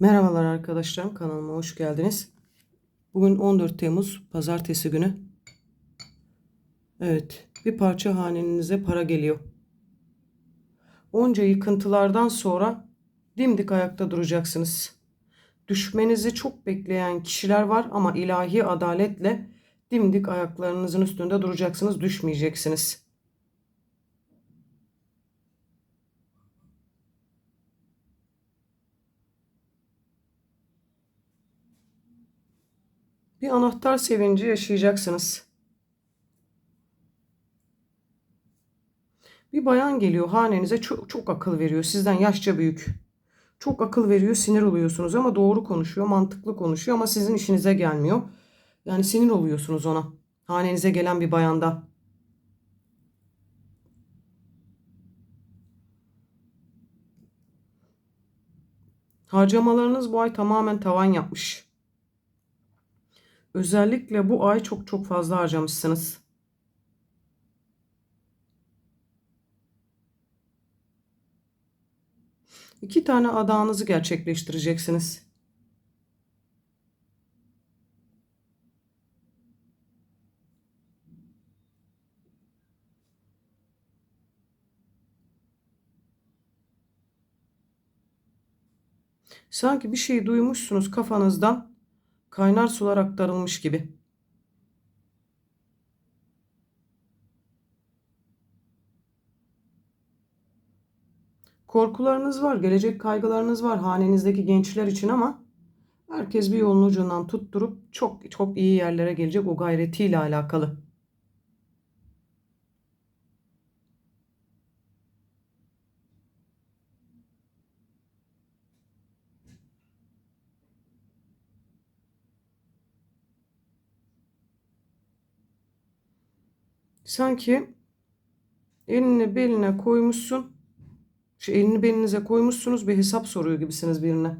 Merhabalar arkadaşlarım kanalıma hoş geldiniz. Bugün 14 Temmuz pazartesi günü. Evet bir parça hanenize para geliyor. Onca yıkıntılardan sonra dimdik ayakta duracaksınız. Düşmenizi çok bekleyen kişiler var ama ilahi adaletle dimdik ayaklarınızın üstünde duracaksınız, düşmeyeceksiniz. Bir anahtar sevinci yaşayacaksınız. Bir bayan geliyor hanenize çok, çok akıl veriyor. Sizden yaşça büyük. Çok akıl veriyor, sinir oluyorsunuz ama doğru konuşuyor, mantıklı konuşuyor ama sizin işinize gelmiyor. Yani sinir oluyorsunuz ona. Hanenize gelen bir bayanda. Harcamalarınız bu ay tamamen tavan yapmış. Özellikle bu ay çok çok fazla harcamışsınız. İki tane adağınızı gerçekleştireceksiniz. Sanki bir şey duymuşsunuz kafanızdan kaynar sular aktarılmış gibi. Korkularınız var, gelecek kaygılarınız var hanenizdeki gençler için ama herkes bir yolun ucundan tutturup çok çok iyi yerlere gelecek o gayretiyle alakalı. Sanki elini beline koymuşsun. Şu elini belinize koymuşsunuz bir hesap soruyor gibisiniz birine.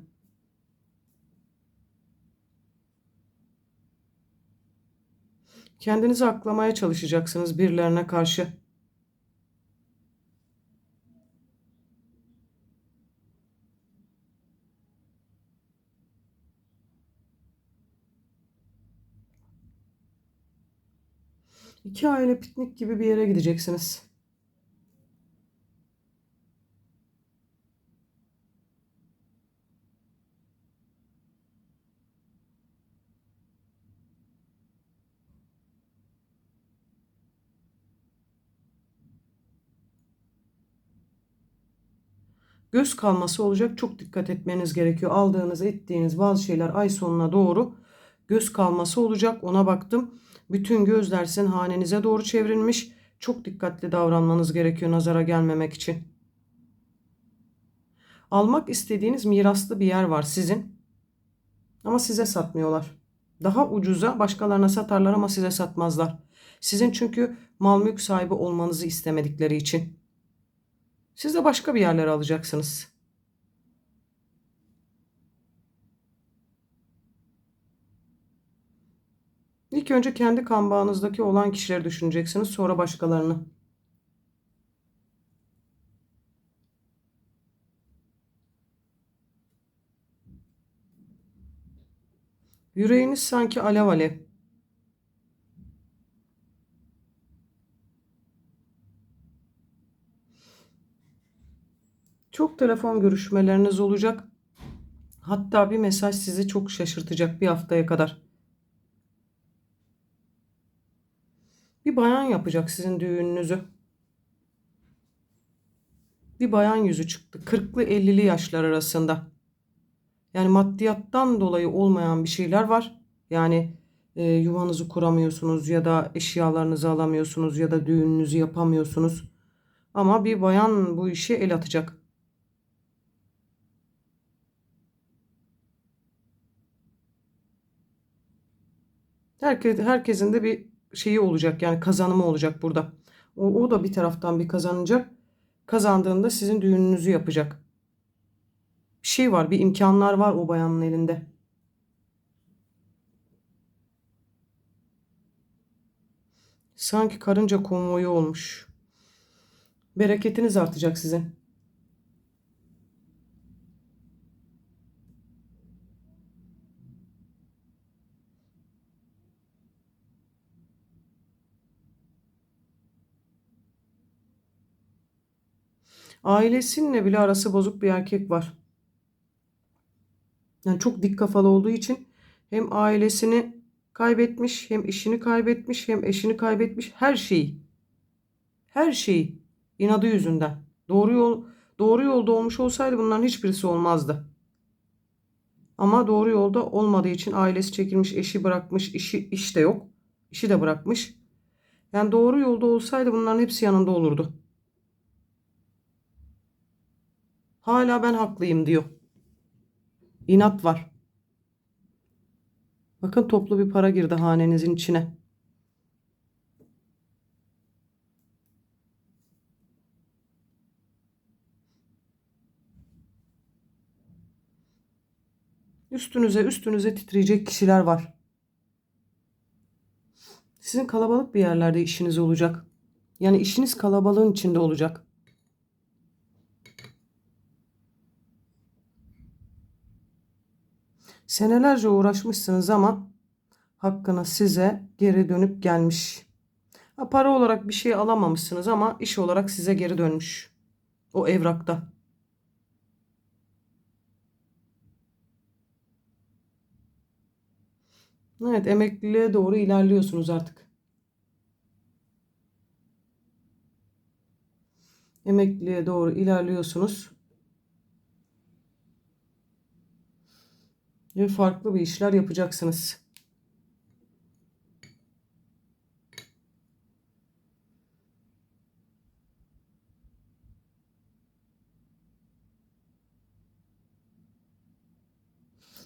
Kendinizi aklamaya çalışacaksınız birilerine karşı. İki aile piknik gibi bir yere gideceksiniz. Göz kalması olacak. Çok dikkat etmeniz gerekiyor. Aldığınız, ettiğiniz bazı şeyler ay sonuna doğru göz kalması olacak. Ona baktım. Bütün gözler sizin hanenize doğru çevrilmiş. Çok dikkatli davranmanız gerekiyor nazara gelmemek için. Almak istediğiniz miraslı bir yer var sizin. Ama size satmıyorlar. Daha ucuza başkalarına satarlar ama size satmazlar. Sizin çünkü mal mülk sahibi olmanızı istemedikleri için. Siz de başka bir yerlere alacaksınız. İlk önce kendi kan bağınızdaki olan kişileri düşüneceksiniz, sonra başkalarını. Yüreğiniz sanki alev alev. Çok telefon görüşmeleriniz olacak. Hatta bir mesaj sizi çok şaşırtacak bir haftaya kadar. Bayan yapacak sizin düğününüzü. Bir bayan yüzü çıktı. 40'lı 50'li yaşlar arasında. Yani maddiyattan dolayı olmayan bir şeyler var. Yani e, yuvanızı kuramıyorsunuz ya da eşyalarınızı alamıyorsunuz ya da düğününüzü yapamıyorsunuz. Ama bir bayan bu işe el atacak. Herkes, herkesin de bir şeyi olacak yani kazanımı olacak burada. O, o da bir taraftan bir kazanacak. Kazandığında sizin düğününüzü yapacak. Bir şey var, bir imkanlar var o bayanın elinde. Sanki karınca konvoyu olmuş. Bereketiniz artacak sizin. Ailesinle bile arası bozuk bir erkek var. Yani çok dik kafalı olduğu için hem ailesini kaybetmiş, hem işini kaybetmiş, hem eşini kaybetmiş. Her şeyi. Her şeyi inadı yüzünden. Doğru yol doğru yolda olmuş olsaydı bunların hiçbirisi olmazdı. Ama doğru yolda olmadığı için ailesi çekilmiş, eşi bırakmış, işi iş de yok. İşi de bırakmış. Yani doğru yolda olsaydı bunların hepsi yanında olurdu. Hala ben haklıyım diyor. İnat var. Bakın toplu bir para girdi hanenizin içine. Üstünüze üstünüze titreyecek kişiler var. Sizin kalabalık bir yerlerde işiniz olacak. Yani işiniz kalabalığın içinde olacak. Senelerce uğraşmışsınız ama hakkınız size geri dönüp gelmiş. Ha, para olarak bir şey alamamışsınız ama iş olarak size geri dönmüş. O evrakta. Evet, emekliliğe doğru ilerliyorsunuz artık. Emekliliğe doğru ilerliyorsunuz. Ve farklı bir işler yapacaksınız.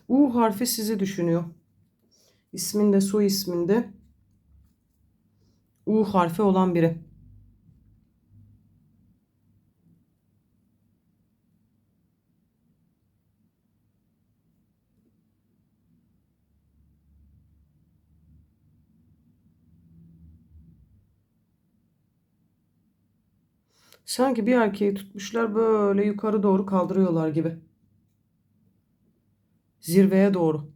U harfi sizi düşünüyor. İsminde, soy isminde U harfi olan biri. Sanki bir erkeği tutmuşlar böyle yukarı doğru kaldırıyorlar gibi. Zirveye doğru.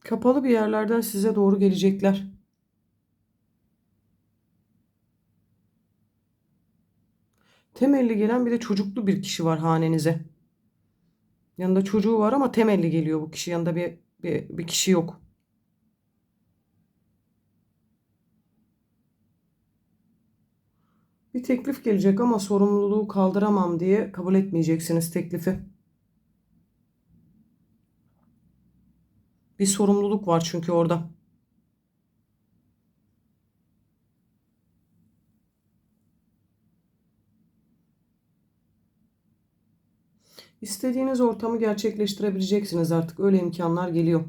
Kapalı bir yerlerden size doğru gelecekler. Temelli gelen bir de çocuklu bir kişi var hanenize. Yanında çocuğu var ama temelli geliyor bu kişi. Yanında bir, bir, bir kişi yok. Bir teklif gelecek ama sorumluluğu kaldıramam diye kabul etmeyeceksiniz teklifi. Bir sorumluluk var çünkü orada. İstediğiniz ortamı gerçekleştirebileceksiniz artık. Öyle imkanlar geliyor.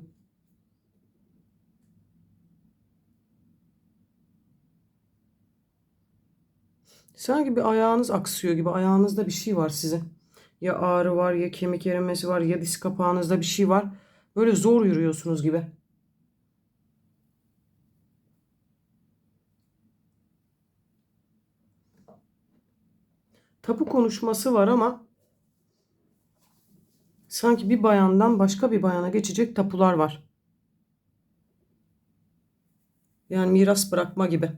Sanki bir ayağınız aksıyor gibi. Ayağınızda bir şey var sizin. Ya ağrı var ya kemik erimesi var ya diz kapağınızda bir şey var. Böyle zor yürüyorsunuz gibi. Tapu konuşması var ama sanki bir bayandan başka bir bayana geçecek tapular var. Yani miras bırakma gibi.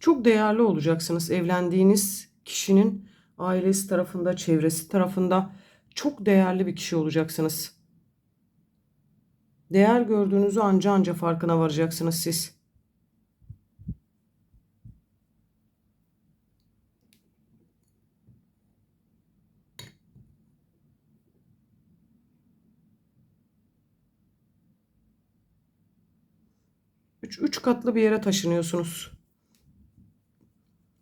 Çok değerli olacaksınız evlendiğiniz kişinin ailesi tarafında, çevresi tarafında çok değerli bir kişi olacaksınız. Değer gördüğünüzü anca anca farkına varacaksınız siz. Üç, üç katlı bir yere taşınıyorsunuz.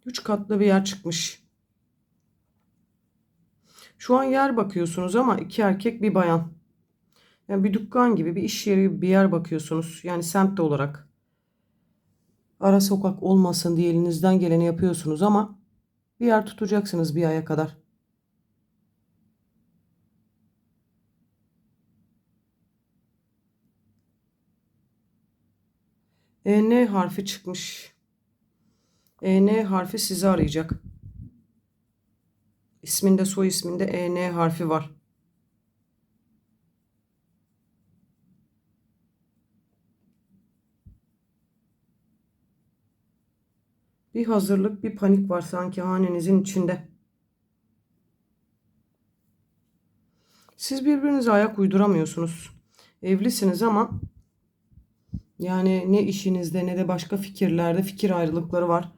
Üç katlı bir yer çıkmış. Şu an yer bakıyorsunuz ama iki erkek bir bayan. Yani bir dükkan gibi, bir iş yeri bir yer bakıyorsunuz. Yani semtte olarak. Ara sokak olmasın diye elinizden geleni yapıyorsunuz ama bir yer tutacaksınız bir aya kadar. EN harfi çıkmış. EN harfi sizi arayacak. İsminde soy isminde EN harfi var. Bir hazırlık, bir panik var sanki hanenizin içinde. Siz birbirinize ayak uyduramıyorsunuz. Evlisiniz ama yani ne işinizde ne de başka fikirlerde fikir ayrılıkları var.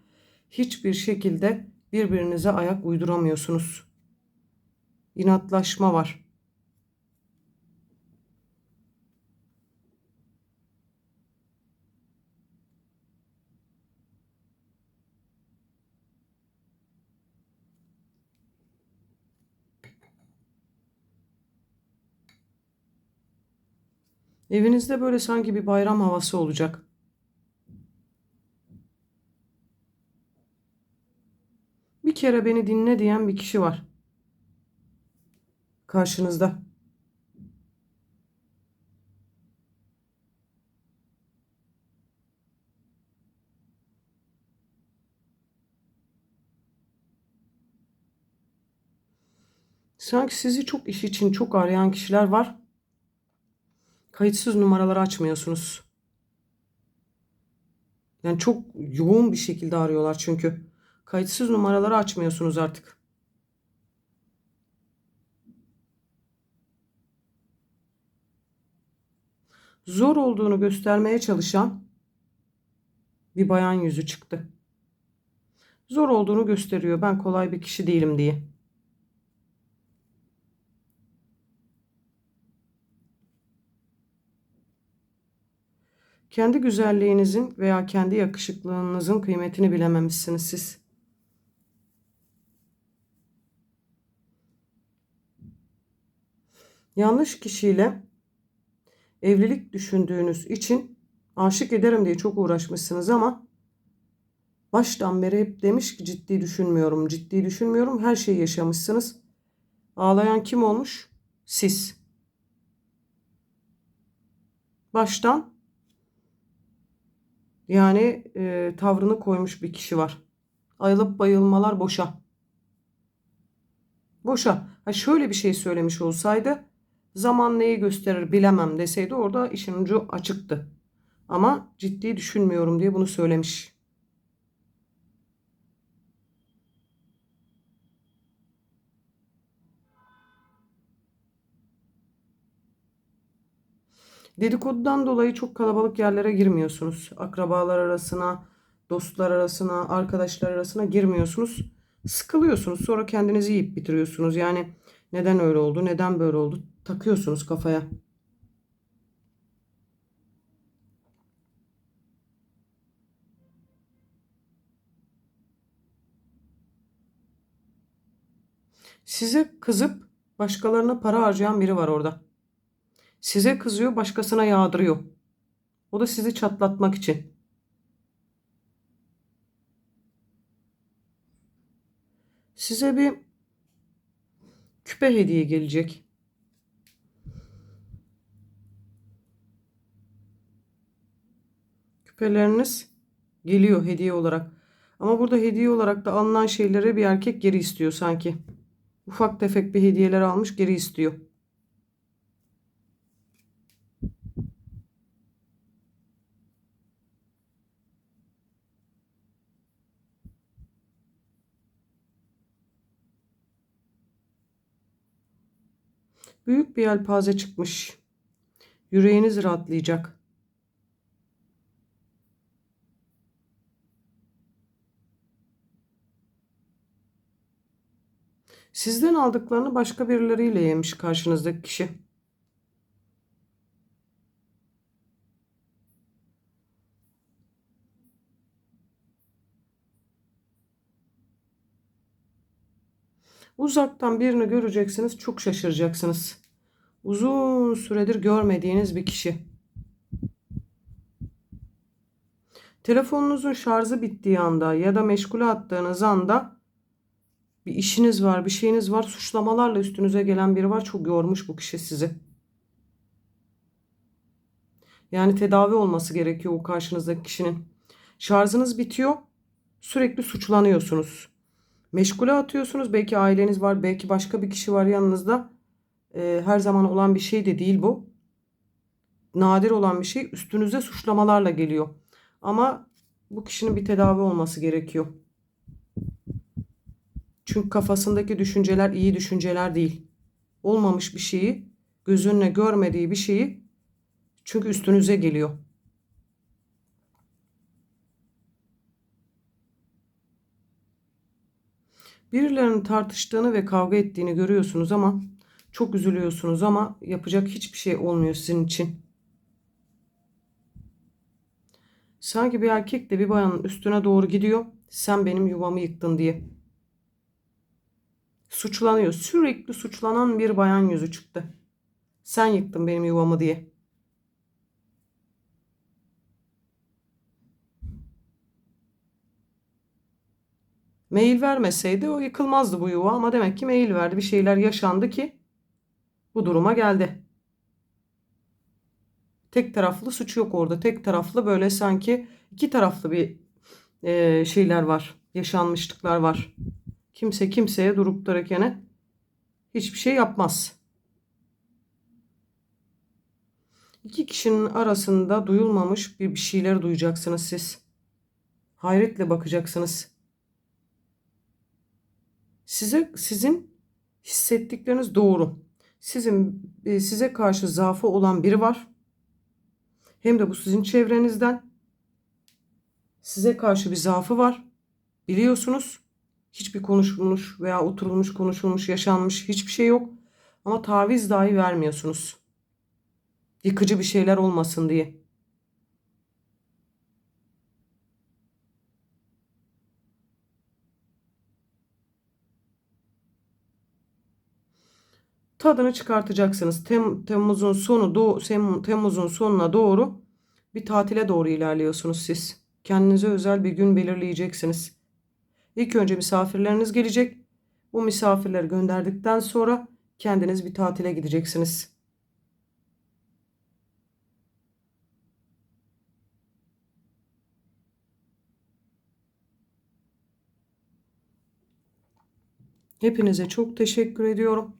Hiçbir şekilde birbirinize ayak uyduramıyorsunuz. İnatlaşma var. Evinizde böyle sanki bir bayram havası olacak. Bir kere beni dinle diyen bir kişi var. Karşınızda. Sanki sizi çok iş için çok arayan kişiler var. Kayıtsız numaraları açmıyorsunuz. Yani çok yoğun bir şekilde arıyorlar çünkü. Kayıtsız numaraları açmıyorsunuz artık. Zor olduğunu göstermeye çalışan bir bayan yüzü çıktı. Zor olduğunu gösteriyor. Ben kolay bir kişi değilim diye. Kendi güzelliğinizin veya kendi yakışıklılığınızın kıymetini bilememişsiniz siz. Yanlış kişiyle evlilik düşündüğünüz için aşık ederim diye çok uğraşmışsınız ama baştan beri hep demiş ki ciddi düşünmüyorum, ciddi düşünmüyorum. Her şeyi yaşamışsınız. Ağlayan kim olmuş? Siz. Baştan yani e, tavrını koymuş bir kişi var. Ayılıp bayılmalar boşa. Boşa. Ha şöyle bir şey söylemiş olsaydı zaman neyi gösterir bilemem deseydi orada işin ucu açıktı. Ama ciddi düşünmüyorum diye bunu söylemiş. Dedikodudan dolayı çok kalabalık yerlere girmiyorsunuz. Akrabalar arasına, dostlar arasına, arkadaşlar arasına girmiyorsunuz. Sıkılıyorsunuz. Sonra kendinizi yiyip bitiriyorsunuz. Yani neden öyle oldu, neden böyle oldu takıyorsunuz kafaya. Size kızıp başkalarına para harcayan biri var orada. Size kızıyor, başkasına yağdırıyor. O da sizi çatlatmak için. Size bir küpe hediye gelecek. Küpeleriniz geliyor hediye olarak. Ama burada hediye olarak da alınan şeyleri bir erkek geri istiyor sanki. Ufak tefek bir hediyeler almış geri istiyor. Büyük bir yelpaze çıkmış. Yüreğiniz rahatlayacak. Sizden aldıklarını başka birileriyle yemiş karşınızdaki kişi. Uzaktan birini göreceksiniz, çok şaşıracaksınız. Uzun süredir görmediğiniz bir kişi. Telefonunuzun şarjı bittiği anda ya da meşgule attığınız anda bir işiniz var, bir şeyiniz var, suçlamalarla üstünüze gelen biri var. Çok yormuş bu kişi sizi. Yani tedavi olması gerekiyor o karşınızdaki kişinin. Şarjınız bitiyor. Sürekli suçlanıyorsunuz. Meşgule atıyorsunuz. Belki aileniz var, belki başka bir kişi var yanınızda. Ee, her zaman olan bir şey de değil bu. Nadir olan bir şey üstünüze suçlamalarla geliyor. Ama bu kişinin bir tedavi olması gerekiyor. Çünkü kafasındaki düşünceler iyi düşünceler değil. Olmamış bir şeyi, gözünle görmediği bir şeyi çünkü üstünüze geliyor. Birilerinin tartıştığını ve kavga ettiğini görüyorsunuz ama çok üzülüyorsunuz ama yapacak hiçbir şey olmuyor sizin için. Sanki bir erkek de bir bayanın üstüne doğru gidiyor. Sen benim yuvamı yıktın diye. Suçlanıyor. Sürekli suçlanan bir bayan yüzü çıktı. Sen yıktın benim yuvamı diye. Mail vermeseydi o yıkılmazdı bu yuva ama demek ki mail verdi. Bir şeyler yaşandı ki bu duruma geldi. Tek taraflı suç yok orada. Tek taraflı böyle sanki iki taraflı bir e, şeyler var. Yaşanmışlıklar var. Kimse kimseye durup dururken hiçbir şey yapmaz. İki kişinin arasında duyulmamış bir bir şeyler duyacaksınız siz. Hayretle bakacaksınız. Size sizin hissettikleriniz doğru. Sizin e, size karşı zaafı olan biri var. Hem de bu sizin çevrenizden. Size karşı bir zaafı var. Biliyorsunuz. Hiçbir konuşulmuş veya oturulmuş, konuşulmuş, yaşanmış hiçbir şey yok. Ama taviz dahi vermiyorsunuz. Yıkıcı bir şeyler olmasın diye. Tadını çıkartacaksınız. Tem, Temmuz'un sonu do, Tem- Temmuz'un sonuna doğru bir tatile doğru ilerliyorsunuz siz. Kendinize özel bir gün belirleyeceksiniz. İlk önce misafirleriniz gelecek. Bu misafirleri gönderdikten sonra kendiniz bir tatile gideceksiniz. Hepinize çok teşekkür ediyorum.